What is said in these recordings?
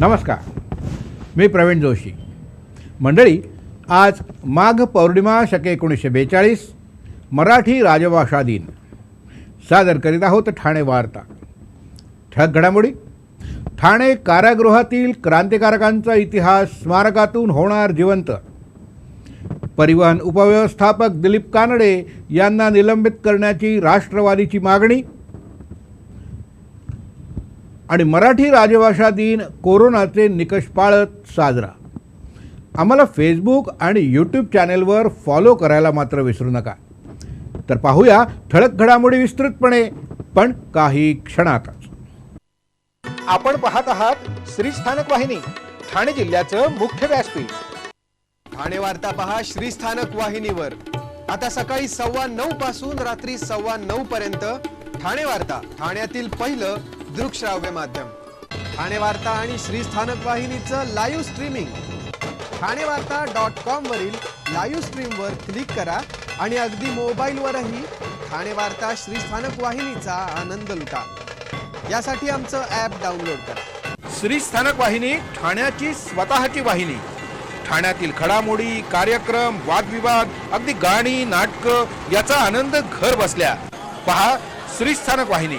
नमस्कार. मी प्रवीण जोशी. मंडळी आज माघ पौर्णिमा शके एकोणीसशे बेचाळीस मराठी राजभाषा दिन. सादर करीत आहोत ठाणे वार्ता. ठळक घडामोडी. ठाणे कारागृहातील क्रांतिकारकांचा इतिहास स्मारकातून होणार जिवंत. परिवहन उपव्यवस्थापक दिलीप कानडे यांना निलंबित करण्याची राष्ट्रवादीची मागणी आणि मराठी राजभाषा दिन कोरोनाचे निकष पाळत साजरा. आम्हाला फेसबुक आणि यूट्यूब चॅनेलवर फॉलो करायला मात्र विसरू नका. तर पाहूया ठळक घडामोडी विस्तृतपणे पण काही क्षणातच. आपण पाहत आहात श्री स्थानक वाहिनी ठाणे जिल्ह्याचं मुख्य व्यासपीठ. ठाणे वार्ता पहा श्रीस्थानक वाहिनीवर. आता सकाळी सव्वा नऊ पासून रात्री सव्वा नऊ पर्यंत ठाणे वार्ता ठाण्यातील पहिलं दृकश्राव्य माध्यम. ठाणे वार्ता आणि श्रीस्थानक वाहिनीचं live streaming Thane Varta dot com वरील लाईव्ह स्ट्रीमवर क्लिक करा आणि अगदी मोबाईलवरही ठाणे वार्ता श्रीस्थानक वाहिनीचा आनंद लुटा. यासाठी आमचं ॲप डाउनलोड करा. श्रीस्थानक वाहिनी ठाण्याची स्वतःची वाहिनी. ठाण्यातील घडामोडी कार्यक्रम वादविवाद अगदी गाणी नाटकं याचा आनंद घर बसल्या. पहा श्रीस्थानक वाहिनी.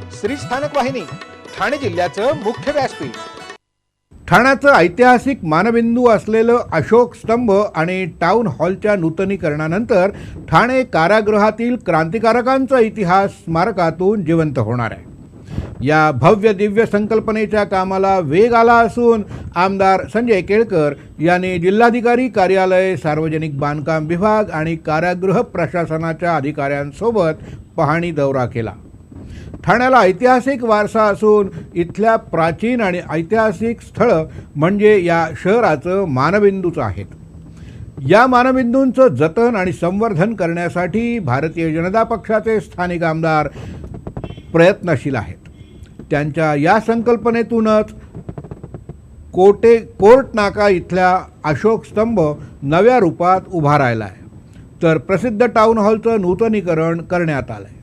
श्री स्थानक वाहिनी ठाणे जिल्ह्याचं मुख्य व्यासपीठ. ठाण्याचं ऐतिहासिक मानबिंदू असलेलं अशोक स्तंभ आणि टाउन हॉलच्या नूतनीकरणानंतर ठाणे कारागृहातील क्रांतिकारकांचा इतिहास स्मारकातून जिवंत होणार आहे. या भव्य दिव्य संकल्पनेच्या कामाला वेग आला असून आमदार संजय केळकर यांनी जिल्हाधिकारी कार्यालय सार्वजनिक बांधकाम विभाग आणि कारागृह प्रशासनाच्या अधिकाऱ्यांसोबत पाहणी दौरा केला. ठाण्याला ऐतिहासिक वारसा असून इथल्या प्राचीन आणि ऐतिहासिक स्थळं म्हणजे या शहराचं मानबिंदूच आहेत. या मानबिंदूंचं जतन आणि संवर्धन करण्यासाठी भारतीय जनता पक्षाचे स्थानिक आमदार प्रयत्नशील आहेत. त्यांच्या या संकल्पनेतूनच कोटे कोर्ट नाका इथल्या अशोक स्तंभ नव्या रूपात उभा राहिला आहे तर प्रसिद्ध टाऊन हॉलचं नूतनीकरण करण्यात आलं आहे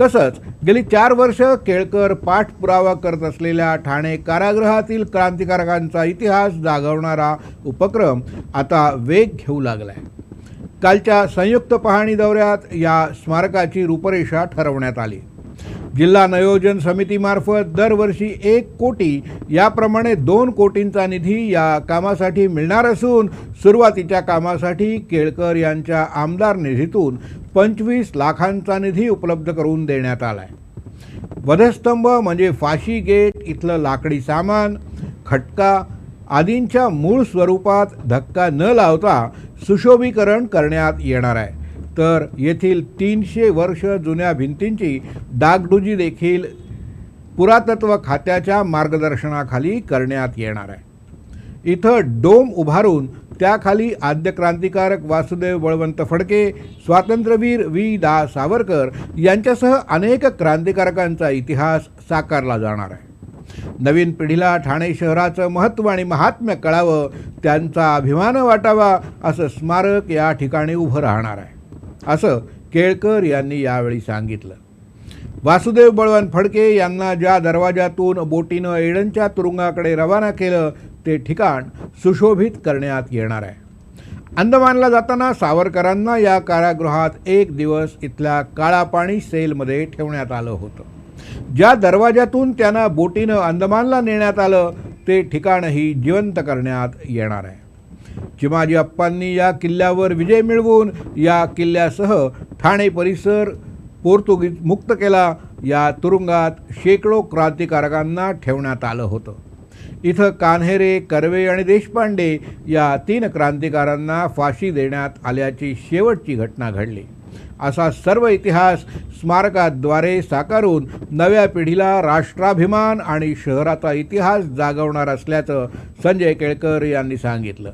तसंच गेली चार वर्ष केळकर पाठपुरावा करत असलेल्या ठाणे कारागृहातील क्रांतिकारकांचा इतिहास जागवणारा उपक्रम आता वेग घेऊ लागला आहे कालच्या संयुक्त पाहणी दौऱ्यात या स्मारकाची रूपरेषा ठरवण्यात आली. जिल्हा नियोजन समितीमार्फत दरवर्षी एक कोटी याप्रमाणे दोन कोटींचा निधी या कामासाठी मिळणार असून सुरुवातीच्या कामासाठी केळकर यांच्या आमदार निधीतून पंचवीस लाखांचा निधी उपलब्ध करून देण्यात आला आहे वधस्तंभ म्हणजे फाशी गेट इथलं लाकडी सामान खटका आदींच्या मूळ स्वरूपात धक्का न लावता सुशोभीकरण करण्यात येणार आहे. तर येथील तीनशे वर्ष जुन्या भिंतींची डागडुजी देखील पुरातत्व खात्याच्या मार्गदर्शनाखाली करण्यात येणार आहे. इथं डोम उभारून त्याखाली आद्य क्रांतिकारक वासुदेव बळवंत फडके स्वातंत्र्यवीर वी. दा. सावरकर यांच्यासह अनेक क्रांतिकारकांचा इतिहास साकारला जाणार आहे. नवीन पिढीला ठाणे शहराचं महत्त्व आणि महात्म्य कळावं त्यांचा अभिमान वाटावा असं स्मारक या ठिकाणी उभं राहणार आहे. असं केळकर यांनी यावेळी सांगितलं. वासुदेव बळवंत फडके यांना ज्या दरवाजातून बोटीनं एडनच्या तुरुंगाकडे रवाना केलं ते ठिकाण सुशोभित करण्यात येणार आहे. अंदमानला जाताना सावरकरांना या कारागृहात एक दिवस इथल्या काळापाणी सेलमध्ये ठेवण्यात आलं होतं. ज्या दरवाजातून त्यांना बोटीनं अंदमानला नेण्यात आलं ते ठिकाणही जिवंत करण्यात येणार आहे. चिमाजी अप्पांनी या किल्ल्यावर विजय मिळवून या किल्ल्यासह ठाणे परिसर पोर्तुगीज मुक्त केला या तुरुंगात शेकडो क्रांतिकारकांना ठेवण्यात आलं होतं. इथं कान्हेरे कर्वे आणि देशपांडे या तीन क्रांतिकारांना फाशी देण्यात आल्याची शेवटची घटना घडली. असा सर्व इतिहास स्मारकाद्वारे साकारून नव्या पिढीला राष्ट्राभिमान आणि शहराचा इतिहास जागवणार असल्याचं संजय केळकर यांनी सांगितलं.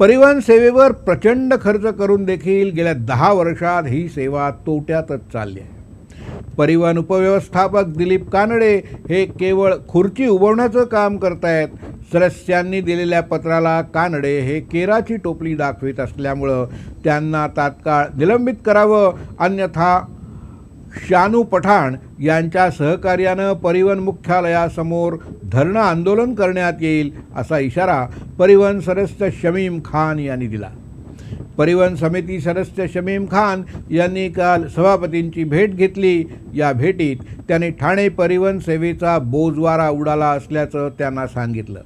परिवहन सेवेवर प्रचंड खर्च करून देखील गेल्या दहा वर्षात ही सेवा तोट्यातच चालली आहे. परिवहन उपव्यवस्थापक दिलीप कानडे हे केवळ खुर्ची उभवण्याचं काम करतायत सदस्यांनी दिलेल्या पत्राला कानडे हे केराची टोपली दाखवित असल्यामुळं त्यांना तात्काळ निलंबित करावं अन्यथा शानू पठाण यांच्या सहकार्यानं परिवहन मुख्यालयासमोर धरणं आंदोलन करण्यात येईल असा इशारा परिवहन सदस्य शमीम खान यांनी दिला. परिवहन समिती सदस्य शमीम खान यांनी काल सभापतींची भेट घेतली. या भेटीत त्यांनी ठाणे परिवहन सेवेचा बोजवारा उडाला असल्याचं त्यांना सांगितलं.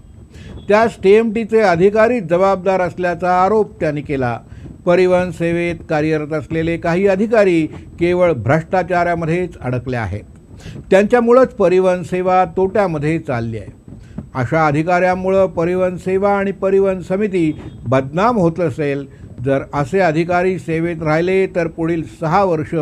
त्यास टी एम टीचे अधिकारी जबाबदार असल्याचा आरोप त्यांनी केला. परिवहन सेवेत कार्यरत असलेले काही अधिकारी केवळ भ्रष्टाचारामध्येच अडकले आहेत. त्यांच्यामुळंच परिवहन सेवा तोट्यामध्ये चालली आहे. अशा अधिकाऱ्यांमुळं परिवहन सेवा आणि परिवहन समिती बदनाम होत असेल जर असे अधिकारी सेवेत राहिले तर पुढील सहा वर्ष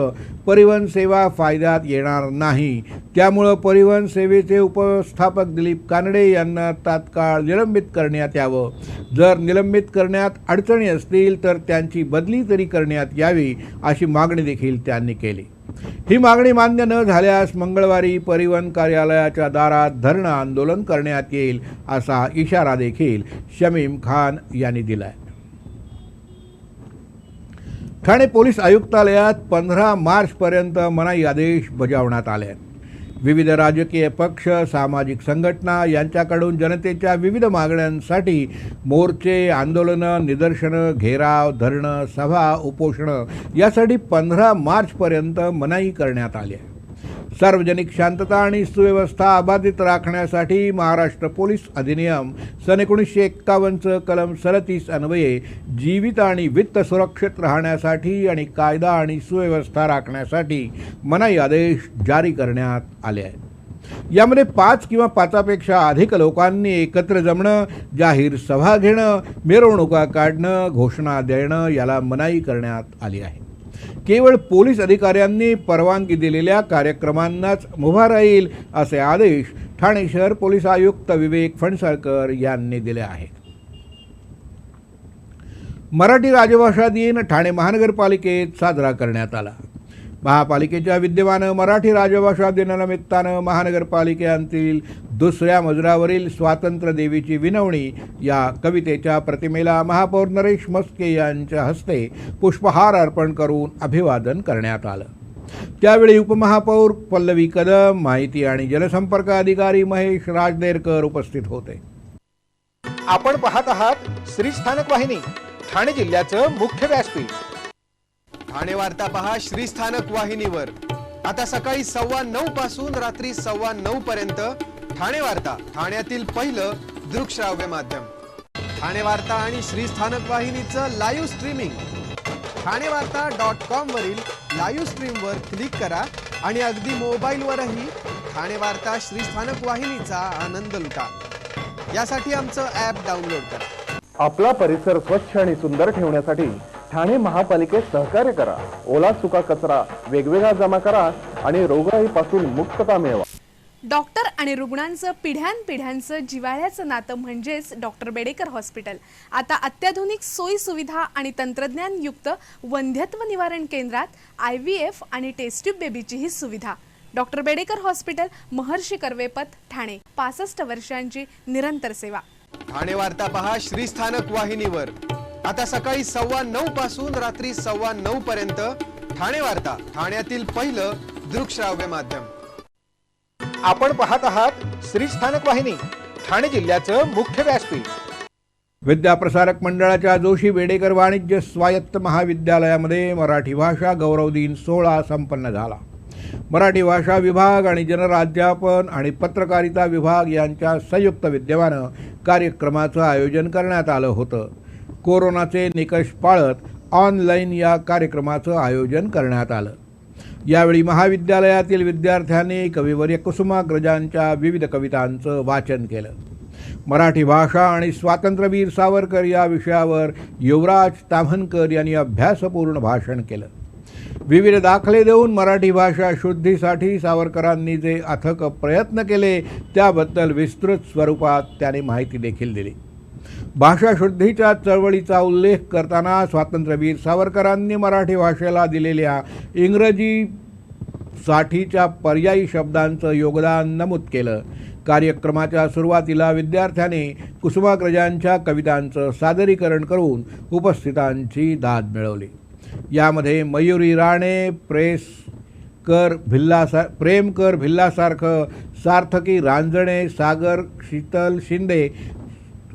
परिवहन सेवा फायद्यात येणार नाही. त्यामुळं परिवहन सेवेचे उपस्थापक दिलीप कानडे यांना तात्काळ निलंबित करण्यात यावं. जर निलंबित करण्यात अडचणी असतील तर त्यांची बदली तरी करण्यात यावी अशी मागणी देखील त्यांनी केली. ही मागणी मान्य न झाल्यास मंगळवारी परिवहन कार्यालयाच्या दारात धरणं आंदोलन करण्यात येईल असा इशारा देखील शमीम खान यांनी दिलाय. ठाणे पोलीस आयुक्तालयात पंधरा मार्चपर्यंत मनाई आदेश बजावण्यात आले विविध राजकीय पक्ष सामाजिक संघटना यांच्याकडून जनतेच्या विविध मागण्यांसाठी मोर्चे आंदोलनं निदर्शनं घेराव धरणं सभा उपोषणं यासाठी पंधरा मार्चपर्यंत मनाई करण्यात आली आहे. सार्वजनिक शांतता आणि सुव्यवस्था अबाधित राखण्यासाठी महाराष्ट्र पोलीस अधिनियम सन एकोणीसशे एक्कावन्नचं कलम सदतीस अन्वये जीवित आणि वित्त सुरक्षित राहण्यासाठी आणि कायदा आणि सुव्यवस्था राखण्यासाठी मनाई आदेश जारी करण्यात आले आहेत. यामध्ये पाच किंवा पाचापेक्षा अधिक लोकांनी एकत्र जमणं जाहीर सभा घेणं मिरवणुका काढणं घोषणा देणं याला मनाई करण्यात आली आहे. केवळ पोलीस अधिकाऱ्यांनी परवानगी दिलेल्या कार्यक्रमांनाच मुभा राहील असे आदेश ठाणे शहर पोलीस आयुक्त विवेक फणसळकर यांनी दिले आहेत. मराठी राजभाषा दिन ठाणे महानगरपालिकेत साजरा करण्यात आला. महापालिकेच्या विद्यमान मराठी राजभाषा दिनानिमित्तानं महानगरपालिकेतील दुसऱ्या मजुरावरील स्वातंत्र्य देवीची विनवणी या कवितेच्या प्रतिमेला महापौर नरेश मस्के यांच्या हस्ते पुष्पहार अर्पण करून अभिवादन करण्यात आलं. त्यावेळी उपमहापौर पल्लवी कदम माहिती आणि जनसंपर्क अधिकारी महेश राजदेरकर उपस्थित होते. आपण पाहत आहात श्री स्थानक वाहिनी ठाणे जिल्ह्याचं मुख्य व्यासपीठ. ठाणे वार्ता पहा श्रीस्थानक वाहिनीवर. आता सकाळी सव्वा नऊ पासून रात्री सव्वा नऊ पर्यंत ठाणे वार्ता ठाण्यातील पहिलं दृकश्राव्य माध्यम. ठाणे वार्ता आणि श्रीस्थानक वाहिनीचं live streaming Thane Varta dot com वरील लाईव्ह स्ट्रीमवर क्लिक करा आणि अगदी मोबाईलवरही ठाणे वार्ता श्रीस्थानक वाहिनीचा आनंद लुटा. यासाठी आमचं ॲप डाउनलोड करा. आपला परिसर स्वच्छ आणि सुंदर ठेवण्यासाठी ठाणे महापालिकेत सहकार्य करा. ओला सुका कचरा वेगवेगळा जमा करा आणि रोगराईपासून मुक्तता मिळवा. डॉक्टर आणि रुग्णांचं पिढ्यानपिढ्यांचं जिव्हाळ्याचं नातं म्हणजेच डॉक्टर बेडेकर हॉस्पिटल. आता अत्याधुनिक सोयी सुविधा आणि तंत्रज्ञानयुक्त वंध्यत्व निवारण केंद्रात आय व्ही एफ आणि टेस्ट्यूब बेबीचीही सुविधा. Doctor Bedekar hospital Maharshi Karvepath Thane. पासष्ट वर्षांची निरंतर सेवा. ठाणे वार्ता पहा श्रीस्थानक वाहिनीवर. आता सकाळी सव्वा नऊ पासून रात्री सव्वा नऊ पर्यंत ठाणे वार्ता ठाण्यातील पहिलं दृकश्राव्य माध्यम. आपण पाहत आहात श्री स्थानक वाहिनी ठाणे जिल्ह्याचं मुख्य व्यासपीठ. विद्याप्रसारक मंडळाच्या जोशी बेडेकर वाणिज्य स्वायत्त महाविद्यालयामध्ये मराठी भाषा गौरव दिन सोहळा संपन्न झाला. मराठी भाषा विभाग आणि जनराध्यापन आणि पत्रकारिता विभाग यांच्या संयुक्त विद्यमानं कार्यक्रमाचं आयोजन करण्यात आलं होतं. कोरोनाचे निकष पाळत ऑनलाईन या कार्यक्रमाचं आयोजन करण्यात आलं. यावेळी महाविद्यालयातील विद्यार्थ्यांनी कविवर्य कुसुमाग्रजांच्या विविध कवितांचं वाचन केलं. मराठी भाषा आणि स्वातंत्र्यवीर सावरकर या विषयावर युवराज ताम्हनकर यांनी अभ्यासपूर्ण भाषण केलं. विविध दाखले देऊन मराठी भाषा शुद्धीसाठी सावरकरांनी जे अथक प्रयत्न केले त्याबद्दल विस्तृत स्वरूपात त्याने माहिती देखील दिली. भाषाशुद्धीच्या चळवळीचा उल्लेख करताना स्वातंत्र्यवीर सावरकरांनी मराठी भाषेला दिलेल्या इंग्रजी साठीच्या पर्यायी शब्दांचं योगदान नमूद केलं. कार्यक्रमाच्या सुरुवातीला विद्यार्थ्याने कुसुमाग्रजांच्या कवितांचं सादरीकरण करून उपस्थितांची दाद मिळवली. यामध्ये मयुरी राणे प्रेस कर भिल्लासा प्रेमकर भिल्लासारखं सार्थकी रांजणे सागर शीतल शिंदे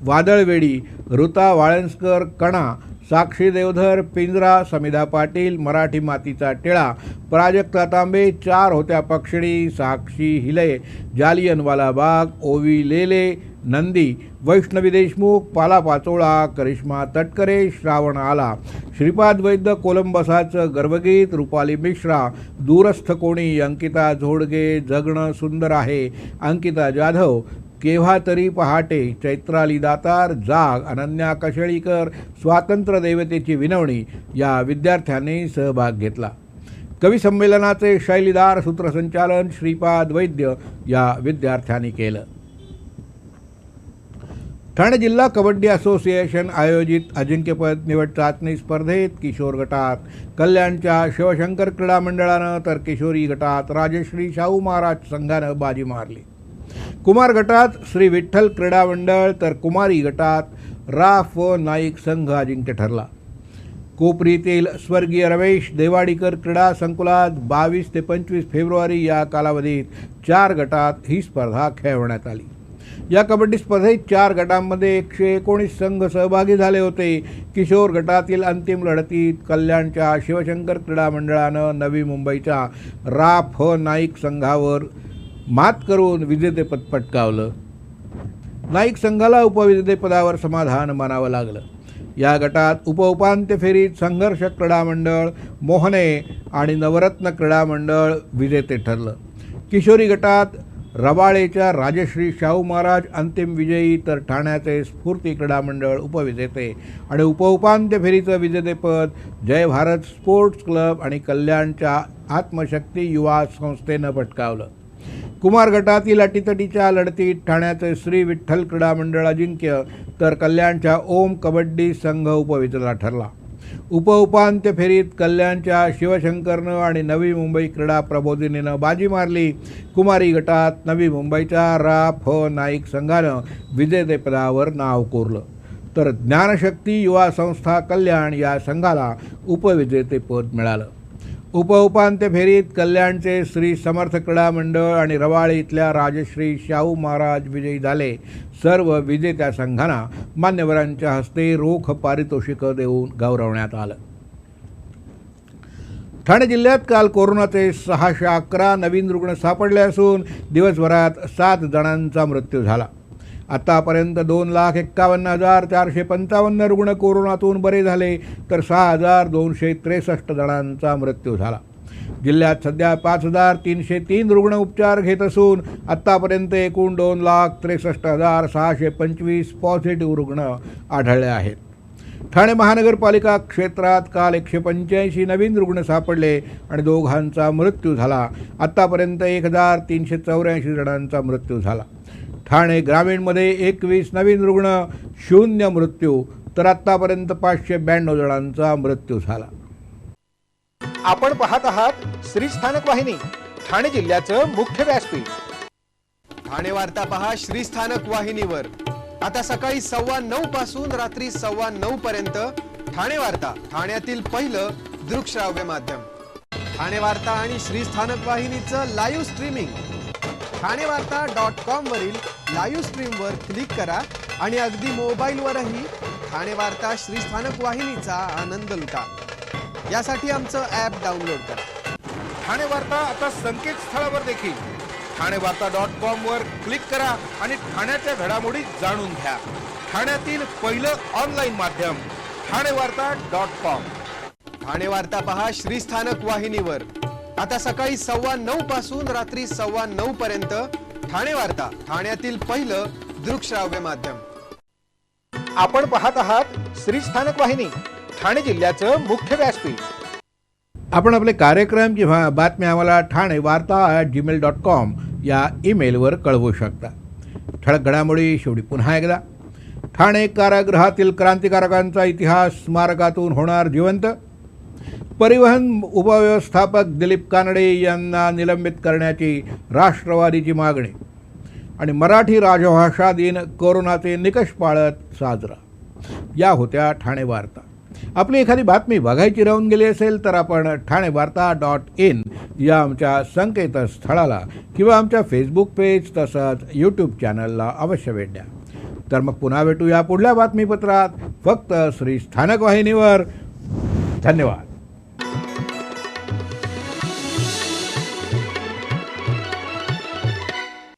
वादळवेडी ऋता वाळंसकर कणा साक्षी देवधर पिंजरा समिधा पाटील मराठी मातीचा टिळा प्राजक्ता तांबे चार होत्या पक्षिणी साक्षी हिले जालियनवाला बाग ओवी लेले नंदी वैष्णवी देशमुख पाला पाचोळा करिश्मा तटकरे श्रावण आला. श्रीपाद वैद्य कोलंबसाचं गर्वगीत रुपाली मिश्रा दूरस्थ कोणी अंकिता झोडगे जगणं सुंदर आहे अंकिता जाधव केव्हा तरी पहाटे चैत्राली दातार जाग अनन्या कशेळीकर स्वातंत्र्य देवतेची विनवणी या विद्यार्थ्यांनी सहभाग घेतला. कवी संमेलनाचे शैलीदार सूत्रसंचालन श्रीपाद वैद्य या विद्यार्थ्यांनी केलं. ठाणे जिल्हा कबड्डी असोसिएशन आयोजित अजिंक्यपद निवड चाचणी स्पर्धेत किशोर गटात कल्याणच्या शिवशंकर क्रीडा मंडळानं तर किशोरी गटात राजश्री शाहू महाराज संघानं बाजी मारली. कुमार गटात श्री विठ्ठल क्रीडा मंडळ तर कुमारी गटात रा फ नाईक संघ अजिंक्य ठरला. कोपरीतील स्वर्गीय रमेश देवाडीकर क्रीडा संकुलात बावीस ते पंचवीस फेब्रुवारी या कालावधीत चार गटात ही स्पर्धा खेळवण्यात आली. या कबड्डी स्पर्धेत चार गटांमध्ये एकशे एकोणीस संघ सहभागी झाले होते. किशोर गटातील अंतिम लढतीत कल्याणच्या शिवशंकर क्रीडा मंडळानं नवी मुंबईच्या रा फ नाईक संघावर मात करून विजेतेपद पटकावलं. नाईक संघाला उपविजेतेपदावर समाधान मानावं लागलं. या गटात उपउपांत्य फेरीत संघर्ष क्रीडा मंडळ मोहने आणि नवरत्न क्रीडा मंडळ विजेते ठरलं. किशोरी गटात रबाळेच्या राजश्री शाहू महाराज अंतिम विजयी तर ठाण्याचे स्फूर्ती क्रीडा मंडळ उपविजेते आणि उपउपांत्य फेरीचं विजेतेपद जय भारत स्पोर्ट्स क्लब आणि कल्याणच्या आत्मशक्ती युवा संस्थेनं पटकावलं. कुमार गटातील अटीतटीच्या लढतीत ठाण्याचे श्री विठ्ठल क्रीडा मंडळ अजिंक्य तर कल्याणच्या ओम कबड्डी संघ उपविजेता ठरला. उपउपांत्य फेरीत कल्याणच्या शिवशंकरनं आणि नवी मुंबई क्रीडा प्रबोधिनीनं बाजी मारली. कुमारी गटात नवी मुंबईच्या रा फ नाईक संघानं विजेतेपदावर नाव कोरलं. तर ज्ञानशक्ती युवा संस्था कल्याण या संघाला उपविजेतेपद मिळालं. उपउपांत्य फेरीत कल्याणचे श्री समर्थ क्रीडा मंडळ आणि रवाळे इथल्या राजश्री शाहू महाराज विजयी झाले. सर्व विजेत्या संघांना मान्यवरांच्या हस्ते रोख पारितोषिकं देऊन गौरवण्यात आलं. ठाणे जिल्ह्यात काल कोरोनाचे सहाशे अकरा नवीन रुग्ण सापडले असून दिवसभरात सात जणांचा मृत्यू झाला. आतापर्यंत दोन लाख एक्कावन्न हजार चारशे पंचावन्न रुग्ण कोरोनातून बरे झाले तर सहा हजार दोनशे त्रेसष्ट जणांचा मृत्यू झाला. जिल्ह्यात सध्या पाच हजार तीनशे तीन रुग्ण उपचार घेत असून आत्तापर्यंत एकूण दोन लाख त्रेसष्ट हजार सहाशे पंचवीस पॉझिटिव्ह रुग्ण आढळले आहेत. ठाणे महानगरपालिका क्षेत्रात काल एकशे पंच्याऐंशी नवीन रुग्ण सापडले आणि दोघांचा मृत्यू झाला. आत्तापर्यंत एक हजार तीनशे चौऱ्याऐंशी जणांचा मृत्यू झाला. ठाणे ग्रामीणमध्ये एकवीस नवीन रुग्ण शून्य मृत्यू तर आत्तापर्यंत पाचशे ब्याण्णव जणांचा मृत्यू झाला. आपण पाहत आहात श्री स्थानक वाहिनी ठाणे जिल्ह्याचं मुख्य व्यासपीठ. ठाणे वार्ता पहा श्री स्थानक वाहिनीवर. आता सकाळी सव्वा नऊ पासून रात्री सव्वा नऊ पर्यंत ठाणे वार्ता ठाण्यातील पहिलं दृकश्राव्य माध्यम. ठाणे वार्ता आणि श्री स्थानक वाहिनीचं live streaming Thane Varta dot com वरील लाईव्ह स्ट्रीमवर क्लिक करा आणि अगदी मोबाईलवरही ठाणे वार्ता श्री स्थानक वाहिनीचा आनंद लुटा. यासाठी आमचं ॲप डाउनलोड करा. ठाणे वार्ता आता संकेतस्थळावर देखील. ठाणे वार्ता डॉट कॉम वर क्लिक करा आणि ठाण्याच्या घडामोडी जाणून घ्या. ठाण्यातील पहिलं ऑनलाईन माध्यम ठाणे वार्ता डॉट कॉम. ठाणे वार्ता पहा श्री स्थानक वाहिनीवर. आता सकाळी सव्वा नऊ पासून रात्री सव्वा नऊ पर्यंत ठाणे वार्ता ठाण्यातील पहिलं दृकश्राव्य माध्यम. आपण पाहत आहात श्री स्थानक वाहिनी ठाणे जिल्ह्याचं मुख्य व्यासपीठ. आपण आपले कार्यक्रम किंवा बातम्या आम्हाला ठाणे वार्ता ॲट जीमेल डॉट कॉम या ईमेलवर कळवू शकता. ठळक घडामोडी शेवटी पुन्हा एकदा. ठाणे कारागृहातील क्रांतिकारकांचा इतिहास स्मारकातून होणार जिवंत. परिवहन उपव्यवस्थापक दिलीप कानडे यांना निलंबित करण्याची राष्ट्रवादीची मागणी आणि मराठी राजभाषा दिन कोरोनाचे निकष पाळत साजरा. या होत्या ठाणे वार्ता. आपली एखादी बातमी बघायची राहून गेली असेल तर आपण ठाणे वार्ता डॉट इन या आमच्या संकेतस्थळाला किंवा आमच्या फेसबुक पेज तसंच यूट्यूब चॅनलला अवश्य भेट द्या. तर मग पुन्हा भेटूया पुढल्या बातमीपत्रात. फक्त श्री स्थानक वाहिनीवर. धन्यवाद.